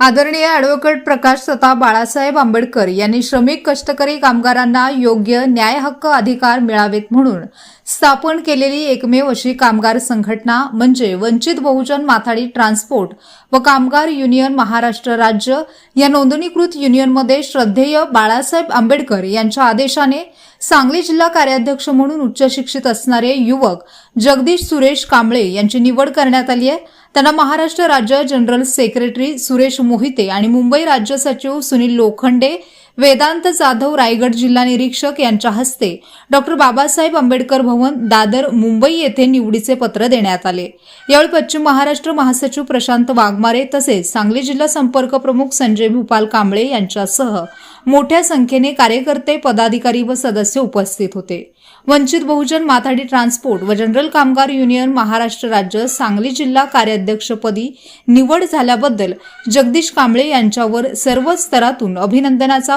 आदरणीय ॲडव्होकेट प्रकाश तथा बाळासाहेब आंबेडकर यांनी श्रमिक कष्टकरी कामगारांना योग्य न्याय हक्क अधिकार मिळावेत म्हणून स्थापन केलेली एकमेव अशी कामगार संघटना म्हणजे वंचित बहुजन माथाडी ट्रान्सपोर्ट व कामगार युनियन महाराष्ट्र राज्य या नोंदणीकृत युनियनमध्ये श्रद्धेय बाळासाहेब आंबेडकर यांच्या आदेशाने सांगली जिल्हा कार्याध्यक्ष म्हणून उच्च शिक्षित असणारे युवक जगदीश सुरेश कांबळे यांची निवड करण्यात आली आहे. त्यांना महाराष्ट्र राज्य जनरल सेक्रेटरी सुरेश मोहिते आणि मुंबई राज्य सचिव सुनील लोखंडे वेदांत जाधव रायगड जिल्हा निरीक्षक यांच्या हस्ते डॉक्टर बाबासाहेब आंबेडकर भवन दादर मुंबई येथे निवडीचे पत्र देण्यात आले. यावेळी पश्चिम महाराष्ट्र महासचिव प्रशांत वाघमारे तसेच सांगली जिल्हा संपर्क प्रमुख संजय भूपाल कांबळे यांच्यासह मोठ्या संख्येने कार्यकर्ते पदाधिकारी व सदस्य उपस्थित होते. वंचित बहुजन माथाडी ट्रान्सपोर्ट व जनरल कामगार युनियन महाराष्ट्र राज्य सांगली जिल्हा कार्याध्यक्षपदी निवड झाल्याबद्दल जगदीश कांबळे यांच्यावर सर्व स्तरातून अभिनंदनाचा